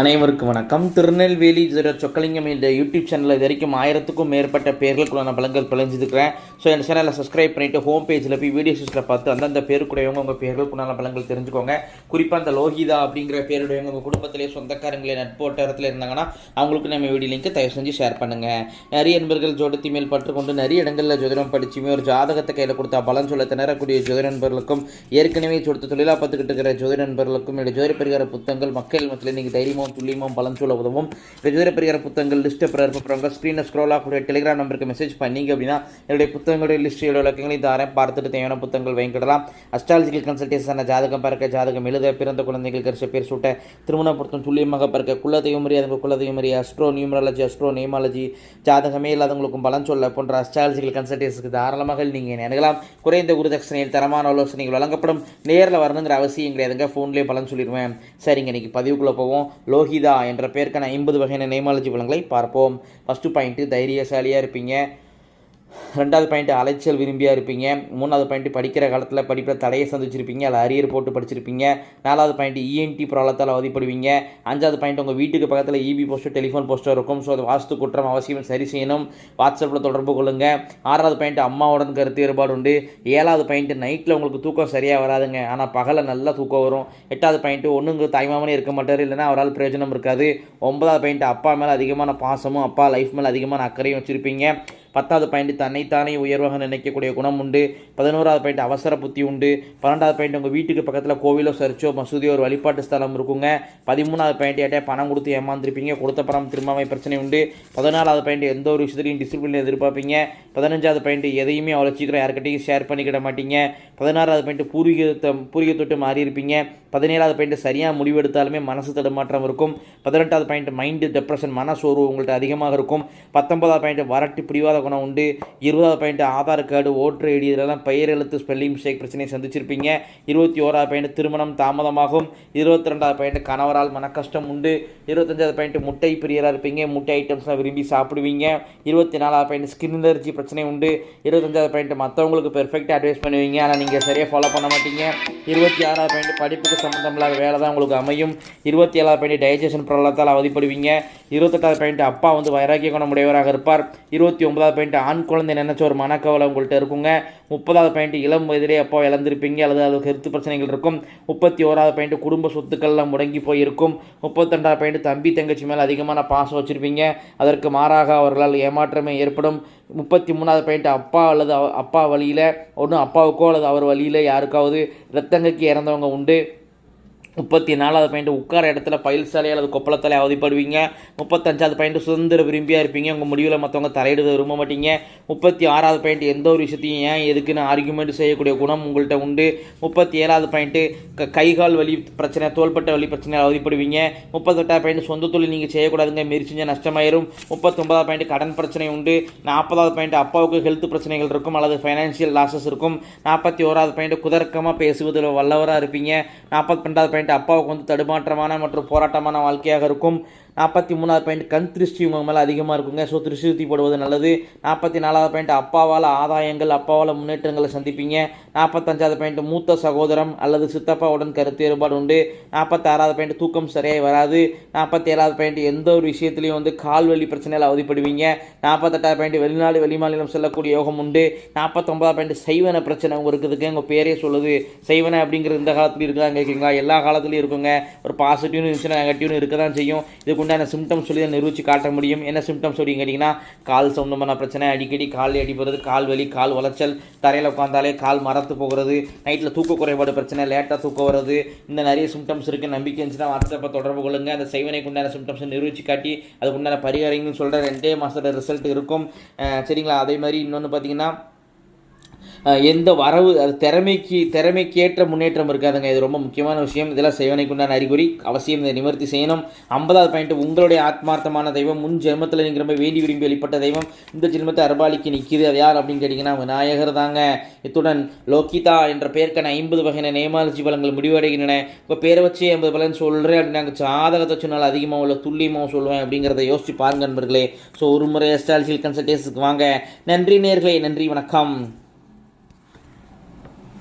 அனைவருக்கும் வணக்கம். திருநெல்வேலி ஜெர சொக்கலிங்கம் இந்த யூடியூப் சேனலில் இது வரைக்கும் ஆயிரத்துக்கும் மேற்பட்ட பேர்களுக்குண்டான பலங்கள் பிழைஞ்சிருக்கிறேன் ஸோ இந்த சேனலை சப்ஸ்கிரைப் பண்ணிவிட்டு ஹோம் பேஜில் போய் வீடியோஸில் பார்த்து அந்தந்த பேருக்குடையவங்க உங்கள் பேர்களுக்குள்ளான பலங்கள் தெரிஞ்சுக்கோங்க. குறிப்பாக அந்த லோகிதா அப்படிங்கிற பேருடையவங்க உங்கள் குடும்பத்திலே சொந்தக்காரங்களே நட்போட்டத்தில் இருந்தாங்கன்னா அவங்களுக்கு நம்ம வீடியோ லிங்க் தயவு செஞ்சு ஷேர் பண்ணுங்கள் நிறைய நண்பர்கள் ஜோடத்தி மேல் பற்றுக்கொண்டு நிறைய இடங்களில் ஜோதிடம் படிச்சுமே ஒரு ஜாதகத்தை கையில் கொடுத்தா பலன் சொல்ல திணறக்கூடிய ஜோதிட நண்பர்களுக்கும் ஏற்கனவே சொடுத்த தொழிலாக பார்த்துக்கிட்டு இருக்கிற ஜோதிட நண்பர்களுக்கும் என்னுடைய ஜோதிட பரிகார புத்தகங்கள் மக்கள் மத்தியில் நீங்கள் தைரியமாக தைரியமும் துல்லியமும் பலம் சொல்ல உதவும் வெவ்வேறு பெரியார் புத்தகங்கள் லிஸ்ட்டை பிறப்புறவங்க ஸ்க்ரீனை ஸ்க்ரோல் ஆகக்கூடிய டெலிகிராம் நம்பருக்கு மெசேஜ் பண்ணீங்க அப்படின்னா என்னுடைய புத்தகங்களுடைய லிஸ்ட் எவ்வளோ விளக்கங்களையும் தாரேன் பார்த்துட்டு தேவையான புத்தகங்கள் வாங்கிக்கிடலாம் அஸ்ட்ராலஜிக்கல் கன்சல்டேஷன் ஜாதகம் பார்க்க ஜாதகம் எழுத பிறந்த குழந்தைகள் கரிச பேர் சூட்ட திருமண பொருத்தம் துல்லியமாக பார்க்க குலதெய்வம் மரியாதை குலதெய்வம் அஸ்ட்ரோ நியூமராலஜி அஸ்ட்ரோ நியூமாலஜி ஜாதகமே இல்லாதவங்களுக்கும் பலம் சொல்ல போன்ற அஸ்ட்ராலஜிக்கல் கன்சல்டேஷனுக்கு தாராளமாக நீங்கள் நினைக்கலாம் குறைந்த குருதட்சணையில் தரமான ஆலோசனைகள் வழங்கப்படும். நேரில் வரணுங்கிற அவசியம் கிடையாதுங்க. ஃபோன்லேயே பலன் சொல்லிடுவேன். சரிங்க இன்னைக்கு பதிவுக்குள்ளே போவோம். லோகிதா என்ற பெயருக்கான ஐம்பது வகையான நெய்மாலஜி பலன்களை பார்ப்போம். ஃபஸ்ட்டு பாயிண்ட்டு தைரியசாலியாக இருப்பீங்க. ரெண்டாவது பாயிண்ட் அலைச்சல் விரும்பியாக இருப்பீங்க. மூணாவது பாயிண்ட் படிக்கிற காலத்தில் படிப்பில் தடையை சந்திச்சிருப்பீங்க. அதில் அரியர் போட்டு படிச்சிருப்பீங்க. நாலாவது பாயிண்ட் இஎன்டி ப்ராப்ளத்தால் அவதிப்படுவீங்க. அஞ்சாவது பாயிண்ட் உங்கள் வீட்டுக்கு பக்கத்தில் இபி போஸ்டர் டெலிஃபோன் போஸ்டர் இருக்கும். ஸோ அது வாஸ்து குற்றம் அவசியம் சரி செய்யணும். வாட்ஸ்அப்பில் தொடர்பு கொள்ளுங்கள் ஆறாவது பாயிண்ட் அம்மாவுடன் கருத்து வேறுபாடு உண்டு. ஏழாவது பாயிண்ட் நைட்டில் உங்களுக்கு தூக்கம் சரியாக வராதுங்க. ஆனால் பகலில் நல்லா தூக்கம் வரும். எட்டாவது பாயிண்ட் ஒன்றுங்க தாய்மாமனே இருக்க மாட்டார். இல்லைன்னா அவரால் பிரயோஜனம் இருக்காது. ஒன்பதாவது பாயிண்ட் அப்பா மேலே அதிகமான பாசமும் அப்பா லைஃப் மேலே அதிகமான அக்கறையும் வச்சுருப்பீங்க. பத்தாவது பாயிண்ட் தன்னைத்தானே உயர்வாக நினைக்கக்கூடிய குணம் உண்டு. பதினோராவது பாயிண்ட் அவசர புத்தி உண்டு. பன்னெண்டாவது பாயிண்ட் உங்கள் வீட்டுக்கு பக்கத்தில் கோவிலோ சர்ச்சோ மசூதியோ ஒரு வழிபாட்டு ஸ்தலம் இருக்குங்க. பதிமூணாவது பாயிண்ட் ஏட்டே பணம் கொடுத்து ஏமாந்துருப்பீங்க. கொடுத்த பணம் திரும்பாமை பிரச்சனை உண்டு. பதினாலாவது பாயிண்ட் எந்த ஒரு விஷயத்துலையும் டிசிப்ளின் எதிர்பார்ப்பீங்க. பதினஞ்சாவது பாயிண்ட் எதையுமே அவ்வளோ சீக்கிரம் யார்கிட்டையும் ஷேர் பண்ணிக்கிட மாட்டீங்க. பதினாறாவது பாயிண்ட் பூர்வீகத்தை பூர்வீகத்தொட்டு மாறி இருப்பீங்க பதினேழாவது பாயிண்ட் சரியாக முடிவெடுத்தாலுமே மனசு தடுமாற்றம் இருக்கும். பதினெட்டாவது பாயிண்ட் மைண்டு டிப்ரெஷன் மன சோர்வு உங்கள்கிட்ட அதிகமாக இருக்கும். பத்தொன்பதாவது பாயிண்ட் வரட்டு பிடிவாத குணம் உண்டு. இருபதாவது point Aadhaar card voter ID இதெல்லாம் பெயர் எழுத்து ஸ்பெல்லிங் மிஸ்டேக் பிரச்சனையை சந்திச்சிருப்பீங்க. இருபத்தி ஓராவது பாயிண்ட் திருமணம் தாமதமாகும். இருபத்தி ரெண்டாவது பாயிண்ட் கணவரால் மன கஷ்டம் உண்டு. இருபத்தஞ்சாவது பாயிண்ட் முட்டை பிரியராக இருப்பீங்க. முட்டை ஐட்டம்ஸ்லாம் விரும்பி சாப்பிடுவீங்க. இருபத்தி நாலாவது பாயிண்ட் ஸ்கின் அலர்ஜி பிரச்சனை உண்டு. இருபத்தஞ்சாவது பாயிண்ட் மற்றவங்களுக்கு பெர்ஃபெக்டாக அட்வைஸ் பண்ணுவீங்க. ஆனால் நீங்கள் சரியாக ஃபாலோ பண்ண மாட்டீங்க. இருபத்தி ஆறாவது பாயிண்ட் படிப்புக்கு சம்மந்தம் இல்லாத வேலை தான் உங்களுக்கு அமையும். இருபத்தி ஏழாவது பாயிண்ட் டைஜஷன் ப்ராப்ளத்தால் அவதிப்படுவீங்க. இருபத்தெட்டாவது பாயிண்ட் அப்பா வந்து வைராக்கிய குணமுடையவராக இருப்பார். இருபத்தி ஒன்பதாவது பாயிண்ட் ஆண் குழந்தை நினைச்ச ஒரு மனக்கவலை உங்கள்கிட்ட இருக்குங்க. முப்பதாவது பாயிண்ட் இளம் வயதிலே எப்போ இழந்திருப்பீங்க? அல்லது அது கருத்து பிரச்சனைகள் இருக்கும். முப்பத்தி ஓராவது பாயிண்ட் குடும்ப சொத்துக்கள்லாம் முடங்கி போயிருக்கும். முப்பத்தெண்டாவது பாயிண்ட் தம்பி தங்கச்சி மேலே அதிகமான பாசம் வச்சுருப்பீங்க. அதற்கு மாறாக அவர்களால் ஏமாற்றமே ஏற்படும். முப்பத்தி மூணாவது பாயிண்ட் அப்பா அல்லது அவ- அப்பா வழியில் ஒன்று அப்பாவுக்கோ அல்லது அவர் வழியில் யாருக்காவது ரத்தங்கக்கு இறந்தவங்க உண்டு. முப்பத்தி நாலாவது பாயிண்ட் உட்கார இடத்துல பயில் சாலை அல்லது கொப்பளத்தாலே அவதிப்படுவீங்க. முப்பத்தஞ்சாவது பாயிண்ட் சுதந்திர விரும்பியாக இருப்பீங்க. உங்கள் முடிவில் மற்றவங்க தலையிட விரும்ப மாட்டீங்க. முப்பத்தி ஆறாவது பாயிண்ட் எந்த ஒரு விஷயத்தையும் ஏன் எதுக்குன்னு ஆர்குமெண்ட் செய்யக்கூடிய குணம் உங்கள்கிட்ட உண்டு. முப்பத்தி ஏழாவது பாயிண்ட்டு க கைகால் வலி பிரச்சனை தோள்பட்ட வலி பிரச்சனை அவதிப்படுவீங்க. முப்பத்தெட்டாவது பாயிண்ட் சொந்த தொழில் நீங்கள் செய்யக்கூடாதுங்க. மெரிச்சிஞ்ச நஷ்டமாயிரும். முப்பத்தொன்பதாவது பாயிண்ட் கடன் பிரச்சனை உண்டு. நாற்பதாவது பாயிண்ட் அப்பாவுக்கு ஹெல்த் பிரச்சனைகள் இருக்கும் அல்லது ஃபைனான்சியல் லாஸஸ் இருக்கும். நாற்பத்தி ஓராவது பாயிண்ட் குதர்க்கமாக பேசுவதில் வல்லவராக இருப்பீங்க. நாற்பத்தி ரெண்டாவது பாயிண்ட் அப்பாவுக்கு வந்து தடுமாற்றமான மற்றும் போராட்டமான வாழ்க்கையாக இருக்கும். நாற்பத்தி மூணாவது பாயிண்ட் கண் திருஷ்டி உங்கள் மேலே அதிகமாக இருக்குங்க. ஸோ திருஷ்டி சுற்றி போடுவது நல்லது. நாற்பத்தி நாலாவது பாயிண்ட் அப்பாவால் ஆதாயங்கள் அப்பாவால் முன்னேற்றங்களை சந்திப்பீங்க. நாற்பத்தஞ்சாவது பாயிண்ட் மூத்த சகோதரம் அல்லது சித்தப்பாவுடன் கருத்து வேறுபாடு உண்டு. நாற்பத்தாறாவது பாயிண்ட் தூக்கம் சரியாக வராது. நாற்பத்தி ஏழாவது பாயிண்ட் எந்த ஒரு விஷயத்துலையும் வந்து கால் வலி பிரச்சனையில் அவதிப்படுவீங்க. நாற்பத்தெட்டாவது பாயிண்ட் வெளிநாடு வெளிமாநிலம் செல்லக்கூடிய யோகம் உண்டு. நாற்பத்தொம்பதாவது பாயிண்ட் சைவன பிரச்சனை உங்களுக்கு இருக்குதுங்க. உங்கள் பேரே சொல்லுது. சைவனை அப்படிங்கிறது இந்த காலத்துலையும் இருக்குதாங்க கேட்குறீங்களா எல்லா காலத்துலையும் இருக்குங்க. ஒரு பாசிட்டிவ்னு இருந்துச்சுன்னா நெகட்டிவ்னு இருக்க தான் செய்யும். இதுக்கு உண்டான சிம்டம்ஸ் சொல்லி தான் நிரூபித்து காட்ட முடியும். என்ன சிம்டம்ஸ் அப்படின்னு கேட்டிங்கன்னா கால் சம்பந்தமான பிரச்சனை அடிக்கடி கால் அடிபடுறது கால் வலி கால் உளைச்சல் தரையில் உட்காந்தாலே கால் மரத்து போகிறது நைட்டில் தூக்க குறைபாடு பிரச்சனை லேட்டாக தூக்கம் வர்றது இந்த நிறைய சிம்டம்ஸ் இருக்குது நம்பிக்கை இருந்துச்சுன்னா வாட்ஸ்அப்பை தொடர்பு கொள்ளுங்க. அந்த செய்வனைக்கு உண்டான சிம்டம்ஸ் நிரூபித்து காட்டி அதுக்கு உண்டான பரிகாரங்கள்னு சொல்கிற ரெண்டே மாதத்தோட ரிசல்ட் இருக்கும். சரிங்களா? அதே மாதிரி இன்னொன்று பார்த்தீங்கன்னா எந்த வரவு அது திறமைக்கு திறமைக்கேற்ற முன்னேற்றம் இருக்காதுங்க. இது ரொம்ப முக்கியமான விஷயம். இதெல்லாம் செய்வனைக்குண்டான அறிகுறி. அவசியம் இதை நிவர்த்தி செய்யணும். ஐம்பதாவது பாயிண்ட் உங்களுடைய ஆத்மார்த்தமான தெய்வம் முன் ஜென்மத்தில் நீங்கள் ரொம்ப வேண்டி விரும்பி வெளிப்பட்ட தெய்வம் இந்த ஜென்மத்தை அர்பாலிக்கு நிற்கிது அது யார் அப்படின்னு கேட்டிங்கன்னா விநாயகர் தாங்க. இத்துடன் லோகிதா என்ற பெயருக்கான ஐம்பது வகையான நேமாலஜி பலங்கள் முடிவடைகின்றன. இப்போ பேரை வச்சு ஐம்பது பலன் சொல்கிறேன் அப்படின்னு நாங்கள் ஜாதகத்தை சொன்னால் அதிகமாக உள்ள துல்லியமாக சொல்லுவேன் அப்படிங்கிறத யோசிச்சு பாருங்க நண்பர்களே. ஸோ ஒரு முறை அஸ்ட்ராலஜிக்கல் கன்சல்டேஷனுக்கு வாங்க. நன்றி நேர்களே. நன்றி. வணக்கம்.